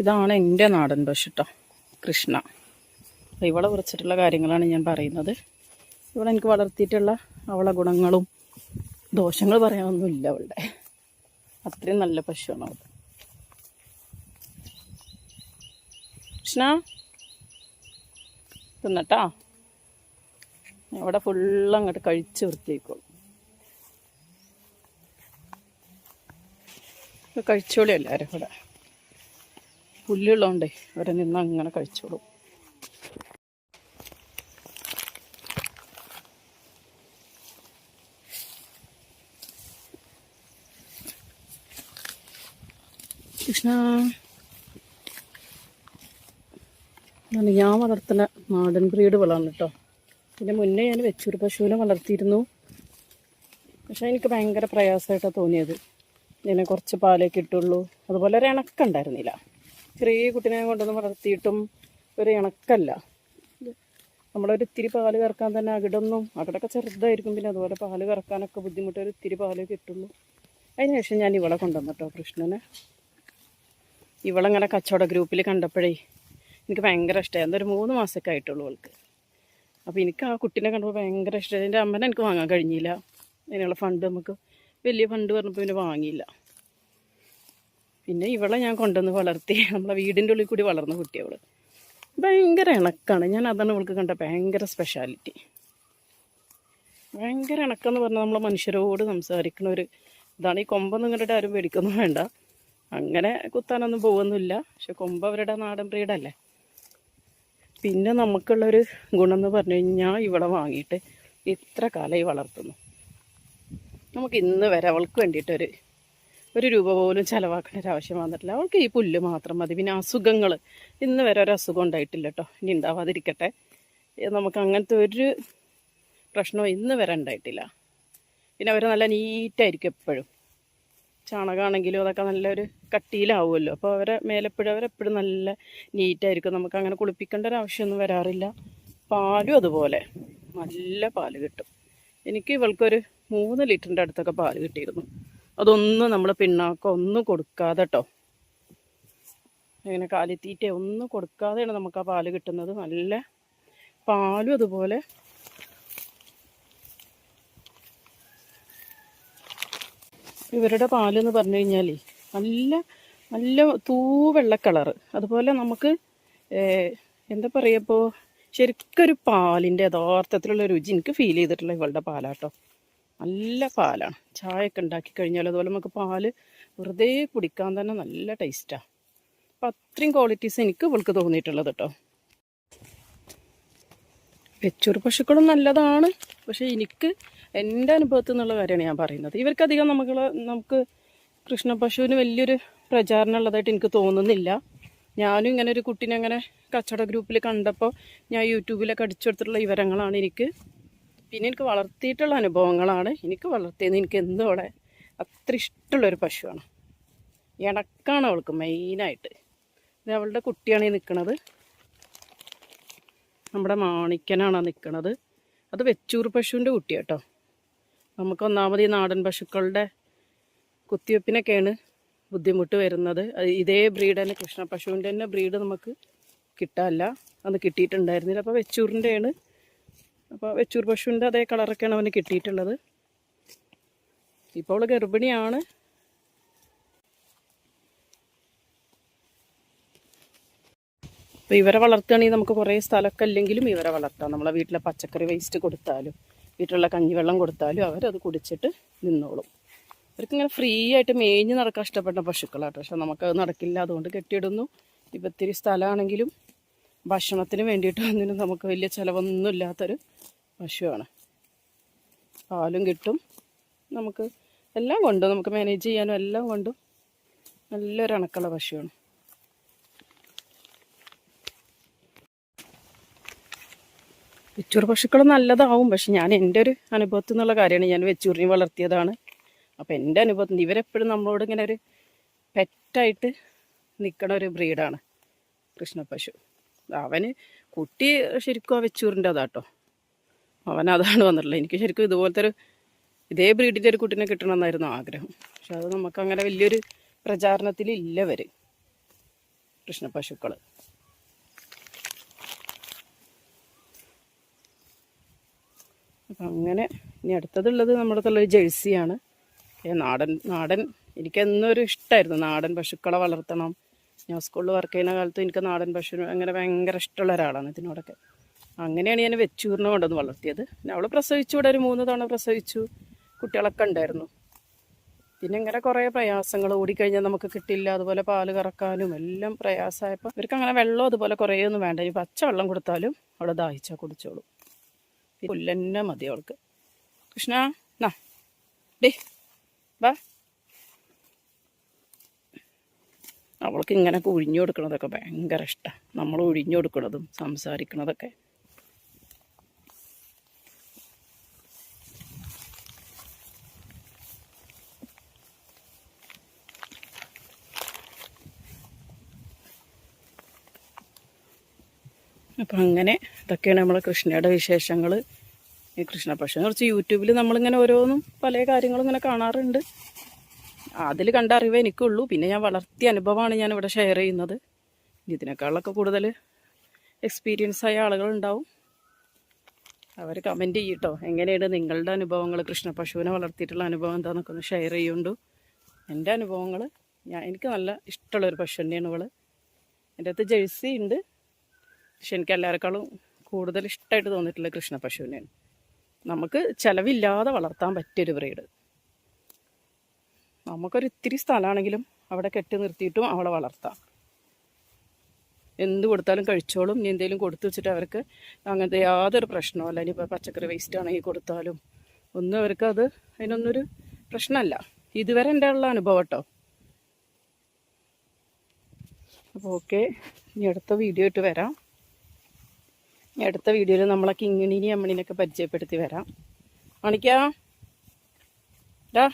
ഇതാണ് എന്റെ നാടൻ പശു കേട്ടോ കൃഷ്ണ. അപ്പോൾ ഇവളെ കുറിച്ചിട്ടുള്ള കാര്യങ്ങളാണ് ഞാൻ പറയുന്നത്. ഇവിടെ എനിക്ക് വളർത്തിയിട്ടുള്ള അവളെ ഗുണങ്ങളും ദോഷങ്ങൾ പറയാനൊന്നുമില്ല അവളുടെ. അത്രയും നല്ല പശുവാണ് അവൾ കൃഷ്ണ തിന്നട്ടാ? അവിടെ ഫുള്ള് അങ്ങോട്ട് കഴിച്ച് വൃത്തിയായിക്കോളും. കഴിച്ചോളി എല്ലാവരും ഇവിടെ പുല്ലുള്ളതുകൊണ്ടേ ഇവിടെ നിന്ന് അങ്ങനെ കഴിച്ചോളും. കൃഷ്ണ. ഞാൻ വളർത്തുന്ന നാടൻ ബ്രീഡ് വളമാണ് കേട്ടോ. പിന്നെ മുന്നേ ഞാൻ വെച്ചൂർ പശുവിനെ വളർത്തിയിരുന്നു. പക്ഷെ എനിക്ക് ഭയങ്കര പ്രയാസമായിട്ടാണ് തോന്നിയത്. ഇതിനെ കുറച്ച് പാലേ കിട്ടുള്ളൂ അതുപോലെ ഒരു ഇണക്കുണ്ടായിരുന്നില്ല ചെറിയ കുട്ടീനെ കൊണ്ടുവന്ന് വളർത്തിയിട്ടും ഒരു ഇണക്കല്ല. നമ്മളൊരു ഇത്തിരി പാൽ കറക്കാൻ തന്നെ അകിടൊന്നും അകിടൊക്കെ ചെറുതായിരിക്കും പിന്നെ അതുപോലെ പാൽ കറക്കാനൊക്കെ ബുദ്ധിമുട്ട് ഒരു ഇത്തിരി പാലേ കിട്ടുള്ളൂ അതിന് ശേഷം ഞാൻ ഇവളെ കൊണ്ടുവന്നു കേട്ടോ കൃഷ്ണനെ. ഇവളങ്ങനെ കച്ചവട ഗ്രൂപ്പിൽ കണ്ടപ്പോഴേ എനിക്ക് ഭയങ്കര ഇഷ്ടമായി എന്തൊരു മൂന്ന് മാസമൊക്കെ ആയിട്ടുള്ളൂ അവൾക്ക് അപ്പോൾ എനിക്ക് ആ കുട്ടീനെ കണ്ടപ്പോൾ ഭയങ്കര ഇഷ്ടമായി എന്റെ അമ്മനെ എനിക്ക് വാങ്ങാൻ കഴിഞ്ഞില്ല. അതിനുള്ള ഫണ്ട് നമുക്ക് വലിയ ഫണ്ട് പറഞ്ഞപ്പോൾ പിന്നെ വാങ്ങിയില്ല. പിന്നെ ഇവളെ ഞാൻ കൊണ്ടുവന്ന് വളർത്തി. നമ്മളെ വീടിന്റെ ഉള്ളിൽ കൂടി വളർന്ന കുട്ടി അവൾ. ഭയങ്കര ഇണക്കാണ്. ഞാൻ അതാണ് ഇവൾക്ക് കണ്ട ഭയങ്കര സ്പെഷ്യാലിറ്റി ഭയങ്കര ഇണക്കെന്ന് പറഞ്ഞാൽ നമ്മളെ മനുഷ്യരോട് സംസാരിക്കുന്ന ഒരു ഇതാണ്. ഈ കൊമ്പൊന്നും ഇങ്ങോട്ട് ആരും പേടിക്കൊന്നും വേണ്ട. അങ്ങനെ കുത്താനൊന്നും പോകുന്നില്ല പക്ഷെ കൊമ്പ് അവരുടെ നാടൻ ബ്രീഡല്ലേ പിന്നെ നമുക്കുള്ളൊരു ഗുണം എന്ന് പറഞ്ഞു കഴിഞ്ഞാൽ ഇവിടെ വാങ്ങിയിട്ട് ഇത്ര കാലമായി വളർത്തുന്നു. നമുക്ക് ഇന്ന് വരെ. അവൾക്ക് വേണ്ടിയിട്ടൊരു ഒരു രൂപ പോലും ചിലവാക്കേണ്ട ഒരു ആവശ്യം വന്നിട്ടില്ല. അവൾക്ക് ഈ പുല്ല് മാത്രം മതി. പിന്നെ അസുഖങ്ങൾ ഇന്ന് വരെ ഒരു അസുഖം ഉണ്ടായിട്ടില്ല കേട്ടോ. ഇനി ഉണ്ടാവാതിരിക്കട്ടെ. നമുക്ക് അങ്ങനത്തെ ഒരു പ്രശ്നവും ഇന്ന് വരെ ഉണ്ടായിട്ടില്ല. പിന്നെ അവർ നല്ല നീറ്റായിരിക്കും എപ്പോഴും. ചാണകമാണെങ്കിലും അതൊക്കെ നല്ലൊരു കട്ടിയിലാവുമല്ലോ. അപ്പോൾ അവരെ മേലെപ്പോഴും അവരെപ്പോഴും നല്ല നീറ്റായിരിക്കും. നമുക്ക് അങ്ങനെ കുളിപ്പിക്കേണ്ട ഒരു ആവശ്യമൊന്നും വരാറില്ല. പാലും അതുപോലെ. നല്ല പാൽ കിട്ടും. എനിക്ക് ഇവൾക്കൊരു മൂന്ന് ലിറ്ററിന്റെ അടുത്തൊക്കെ പാൽ കിട്ടിയിരുന്നു. അതൊന്നും നമ്മൾ പിണ്ണാക്കോ ഒന്നും കൊടുക്കാതെ കേട്ടോ ഇങ്ങനെ കാലിത്തീറ്റ ഒന്നും കൊടുക്കാതെയാണ് നമുക്ക് ആ പാൽ കിട്ടുന്നത്. നല്ല പാലും അതുപോലെ ഇവരുടെ പാലെന്ന് പറഞ്ഞു കഴിഞ്ഞാൽ നല്ല നല്ല തൂവെള്ള കളറ്. അതുപോലെ നമുക്ക് എന്താ പറയുക ഇപ്പോൾ ശരിക്കൊരു പാലിന്റെ യഥാർത്ഥത്തിലുള്ള രുചി എനിക്ക് ഫീൽ ചെയ്തിട്ടുള്ള ഇവളുടെ പാലാട്ടോ. നല്ല പാലാണ് ചായയൊക്കെ ഉണ്ടാക്കി കഴിഞ്ഞാൽ അതുപോലെ നമുക്ക് പാൽ വെറുതെ കുടിക്കാൻ തന്നെ നല്ല ടേസ്റ്റാണ് അപ്പം അത്രയും ക്വാളിറ്റീസ് എനിക്ക് ഇവൾക്ക് തോന്നിയിട്ടുള്ളത് കേട്ടോ വെച്ചൂർ പശുക്കളും നല്ലതാണ്. പക്ഷെ എനിക്ക് എന്റെ അനുഭവത്തിൽ നിന്നുള്ള കാര്യമാണ് ഞാൻ പറയുന്നത്. ഇവർക്കധികം നമുക്ക് നമുക്ക് കൃഷ്ണ പശുവിന് വലിയൊരു പ്രചാരണം ഉള്ളതായിട്ട് എനിക്ക് തോന്നുന്നില്ല. ഞാനും ഇങ്ങനെ ഒരു കുട്ടീനെ അങ്ങനെ കച്ചവട ഗ്രൂപ്പിൽ കണ്ടപ്പോൾ ഞാൻ യൂട്യൂബിലൊക്കെ അടിച്ചെടുത്തിട്ടുള്ള വിവരങ്ങളാണ് എനിക്ക് പിന്നെ എനിക്ക് വളർത്തിയിട്ടുള്ള അനുഭവങ്ങളാണ്. എനിക്ക് വളർത്തിയത് എനിക്ക് എന്തോടെ അത്ര ഇഷ്ടമുള്ളൊരു പശുവാണ്. ഇടക്കാണ് അവൾക്ക് മെയിനായിട്ട്. ഇത് അവളുടെ കുട്ടിയാണ് ഈ നിൽക്കുന്നത് നമ്മുടെ മാണിക്കനാണ് നിൽക്കുന്നത് അത് വെച്ചൂർ പശുവിന്റെ കുട്ടിയാട്ടോ നമുക്ക് ഒന്നാമത് ഈ നാടൻ പശുക്കളുടെ കുത്തിവെപ്പിനൊക്കെയാണ് ബുദ്ധിമുട്ട് വരുന്നത്. ഇതേ ബ്രീഡ് തന്നെ കൃഷ്ണ പശുവിന്റെ തന്നെ ബ്രീഡ് നമുക്ക് കിട്ടാല്ല അന്ന് കിട്ടിയിട്ടുണ്ടായിരുന്നില്ല. അപ്പോൾ വെച്ചൂറിന്റെയാണ് അപ്പോൾ വെച്ചൂർ പശുവിന്റെ അതേ കളറൊക്കെയാണ് അവന് കിട്ടിയിട്ടുള്ളത്. ഇപ്പോൾ അവൾ ഗർഭിണിയാണ്. അപ്പോൾ ഇവരെ വളർത്തുകയാണെങ്കിൽ നമുക്ക് കുറേ സ്ഥലമൊക്കെ ഇല്ലെങ്കിലും ഇവരെ വളർത്താം. നമ്മളെ വീട്ടിലെ പച്ചക്കറി വേസ്റ്റ് കൊടുത്താലും വീട്ടിലുള്ള കഞ്ഞിവെള്ളം കൊടുത്താലും അവരത് കുടിച്ചിട്ട് നിന്നോളും. അവർക്ക് ഇങ്ങനെ ഫ്രീ ആയിട്ട് മേഞ്ഞ് നടക്കാൻ ഇഷ്ടപ്പെട്ട പശുക്കളാട്ടോ പക്ഷെ നമുക്കത് നടക്കില്ല. അതുകൊണ്ട് കെട്ടിയിടുന്നു. ഇപ്പം ഇത്തിരി സ്ഥലമാണെങ്കിലും ഭക്ഷണത്തിന് വേണ്ടിയിട്ട് വന്നിട്ട് നമുക്ക് വലിയ ചിലവൊന്നും ഇല്ലാത്തൊരു പശുവാണ് പാലും കിട്ടും. നമുക്ക് എല്ലാം കൊണ്ടും നമുക്ക് മാനേജ് ചെയ്യാനും എല്ലാം കൊണ്ടും നല്ലൊരു അണക്കുള്ള പശുവാണ്. വെച്ചൂർ പശുക്കൾ നല്ലതാവും. പക്ഷെ ഞാൻ എന്റെ ഒരു അനുഭവത്തിൽ നിന്നുള്ള കാര്യമാണ്. ഞാൻ വെച്ചൂറിനെ വളർത്തിയതാണ്. അപ്പോൾ എന്റെ അനുഭവത്തിൽ ഇവരെപ്പോഴും നമ്മളോട് ഇങ്ങനെ ഒരു പെറ്റായിട്ട് നിൽക്കണ ഒരു ബ്രീഡാണ് കൃഷ്ണപശു അവന് കുട്ടി ശരിക്കും ആ വെച്ചൂറിന്റെ അതാട്ടോ അവൻ അതാണ് വന്നിട്ടുള്ളത്. എനിക്ക് ശരിക്കും ഇതുപോലത്തെ ഒരു ഇതേ ബ്രീഡിന്റെ ഒരു കുട്ടീനെ കിട്ടണമെന്നായിരുന്നു ആഗ്രഹം. പക്ഷെ അത് നമുക്ക് അങ്ങനെ വലിയൊരു പ്രചാരണത്തിൽ ഇല്ല വരെ കൃഷ്ണപശുക്കൾ അപ്പം അങ്ങനെ ഇനി അടുത്തതുള്ളത് നമ്മുടെ ഒരു ജേഴ്സിയാണ്. നാടൻ നാടൻ എനിക്ക് എന്നൊരു ഇഷ്ടമായിരുന്നു നാടൻ പശുക്കളെ വളർത്തണം. ഞാൻ സ്കൂളിൽ വർക്ക് ചെയ്യുന്ന കാലത്ത് എനിക്ക് നാടൻ പശു അങ്ങനെ ഭയങ്കര ഇഷ്ടമുള്ള ഒരാളാണ് ഇതിനോടൊക്കെ. അങ്ങനെയാണ് ഞാൻ വെച്ചൂറിനെ കൊണ്ടുവന്ന് വളർത്തിയത്. പിന്നെ അവൾ പ്രസവിച്ചു ഇവിടെ ഒരു മൂന്ന് തവണ പ്രസവിച്ചു. കുട്ടികളൊക്കെ ഉണ്ടായിരുന്നു. പിന്നെ ഇങ്ങനെ കുറേ പ്രയാസങ്ങൾ ഓടിക്കഴിഞ്ഞാൽ നമുക്ക് കിട്ടില്ല. അതുപോലെ പാൽ കറക്കാനും എല്ലാം പ്രയാസമായപ്പോൾ ഇവർക്ക് അങ്ങനെ വെള്ളം അതുപോലെ കുറേ ഒന്നും വേണ്ട. ഈ പച്ച വെള്ളം കൊടുത്താലും അവൾ ദാഹിച്ചാൽ കുടിച്ചോളും. പുല്ലന്നെ മതി അവൾക്ക്. കൃഷ്ണ നാ. ഡേ വാ. അവൾക്ക് ഇങ്ങനെ ഒഴിഞ്ഞു കൊടുക്കണതൊക്കെ ഭയങ്കര ഇഷ്ടമാണ് നമ്മൾ ഒഴിഞ്ഞു കൊടുക്കണതും സംസാരിക്കണതൊക്കെ അപ്പം അങ്ങനെ ഇതൊക്കെയാണ് നമ്മളെ കൃഷ്ണയുടെ വിശേഷങ്ങൾ ഈ കൃഷ്ണ പക്ഷേ കുറച്ച് യൂട്യൂബിൽ നമ്മളിങ്ങനെ ഓരോന്നും പല കാര്യങ്ങളും ഇങ്ങനെ കാണാറുണ്ട്. അതിൽ കണ്ട അറിവേ എനിക്കുള്ളൂ. പിന്നെ ഞാൻ വളർത്തിയ അനുഭവമാണ് ഞാൻ ഇവിടെ ഷെയർ ചെയ്യുന്നത്. ഇതിനേക്കാളൊക്കെ കൂടുതൽ എക്സ്പീരിയൻസ് ആയ ആളുകളുണ്ടാവും. അവർ കമന്റ് ചെയ്യട്ടോ. എങ്ങനെയാണ് നിങ്ങളുടെ അനുഭവങ്ങൾ കൃഷ്ണ പശുവിനെ വളർത്തിയിട്ടുള്ള അനുഭവം എന്താണെന്നൊക്കെ ഒന്ന് ഷെയർ ചെയ്യുന്നുണ്ട്. എന്റെ അനുഭവങ്ങൾ ഞാൻ എനിക്ക് നല്ല ഇഷ്ടമുള്ളൊരു പശു തന്നെയാണ് ഇവൾ. എന്റെ അടുത്ത് ജേഴ്സി ഉണ്ട്. പക്ഷെ എനിക്ക് എല്ലാവരെക്കാളും കൂടുതൽ ഇഷ്ടമായിട്ട് തോന്നിയിട്ടുള്ള കൃഷ്ണ പശുവിനെയാണ് നമുക്ക് ചിലവില്ലാതെ വളർത്താൻ പറ്റിയൊരു ബ്രീഡ് നമുക്കൊരു ഇത്തിരി സ്ഥലമാണെങ്കിലും അവിടെ കെട്ടി നിർത്തിയിട്ടും അവളെ വളർത്താം. എന്ത് കൊടുത്താലും കഴിച്ചോളും. ഇനി എന്തെങ്കിലും കൊടുത്തു വെച്ചിട്ട് അവർക്ക് അങ്ങനത്തെ യാതൊരു പ്രശ്നമല്ല ഇനിയിപ്പോൾ പച്ചക്കറി വേസ്റ്റ് ആണെങ്കിൽ കൊടുത്താലും ഒന്നും അവർക്ക് അത് അതിനൊന്നൊരു പ്രശ്നമല്ല. ഇതുവരെ എന്റെ ഉള്ള അനുഭവം കേട്ടോ അപ്പോൾ ഓക്കെ ഇനി അടുത്ത വീഡിയോ ഇട്ട് വരാം. അടുത്ത വീഡിയോയിൽ നമ്മളെ കിങ്ങിണീനി അമ്മണിനൊക്കെ പരിചയപ്പെടുത്തി വരാം. മണിക്കാ ഡാ.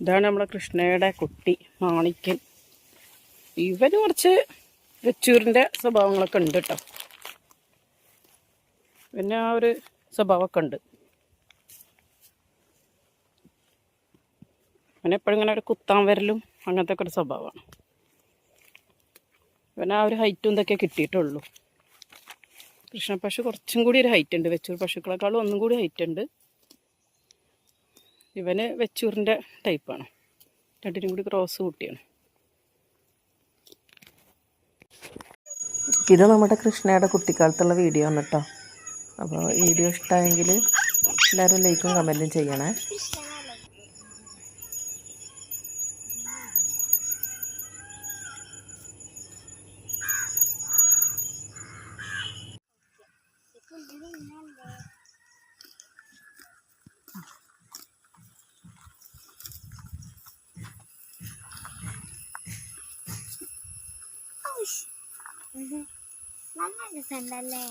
ഇതാണ് നമ്മളെ കൃഷ്ണയുടെ കുട്ടി മാണിക്കൻ. ഇവന് കുറച്ച് വെച്ചൂരിന്റെ സ്വഭാവങ്ങളൊക്കെ ഉണ്ട് കേട്ടോ പിന്നെ ആ ഒരു സ്വഭാവമൊക്കെ ഉണ്ട്. അവനെപ്പോഴും ഇങ്ങനെ ഒരു കുത്താൻ വരലും അങ്ങനത്തെ ഒക്കെ ഒരു സ്വഭാവമാണ്. ഇവന് ആ ഒരു ഹൈറ്റും ഇതൊക്കെ കിട്ടിയിട്ടുള്ളൂ. കൃഷ്ണ പശു കുറച്ചും കൂടി ഒരു ഹൈറ്റ് ഉണ്ട്. വെച്ചൂർ പശുക്കളെക്കാളും ഒന്നും കൂടി ഹൈറ്റ് ഉണ്ട്. ഇവന് വെച്ചൂറിന്റെ ടൈപ്പാണ് രണ്ടിനും കൂടി ക്രോസ് കൂട്ടിയാണ്. ഇത് നമ്മുടെ കൃഷ്ണയുടെ കുട്ടിക്കാലത്തുള്ള വീഡിയോ ആണ് കേട്ടോ അപ്പോൾ വീഡിയോ ഇഷ്ടമായെങ്കിൽ എല്ലാവരും ലൈക്കും കമന്റും ചെയ്യണേ. നല്ല രസമുണ്ടല്ലേ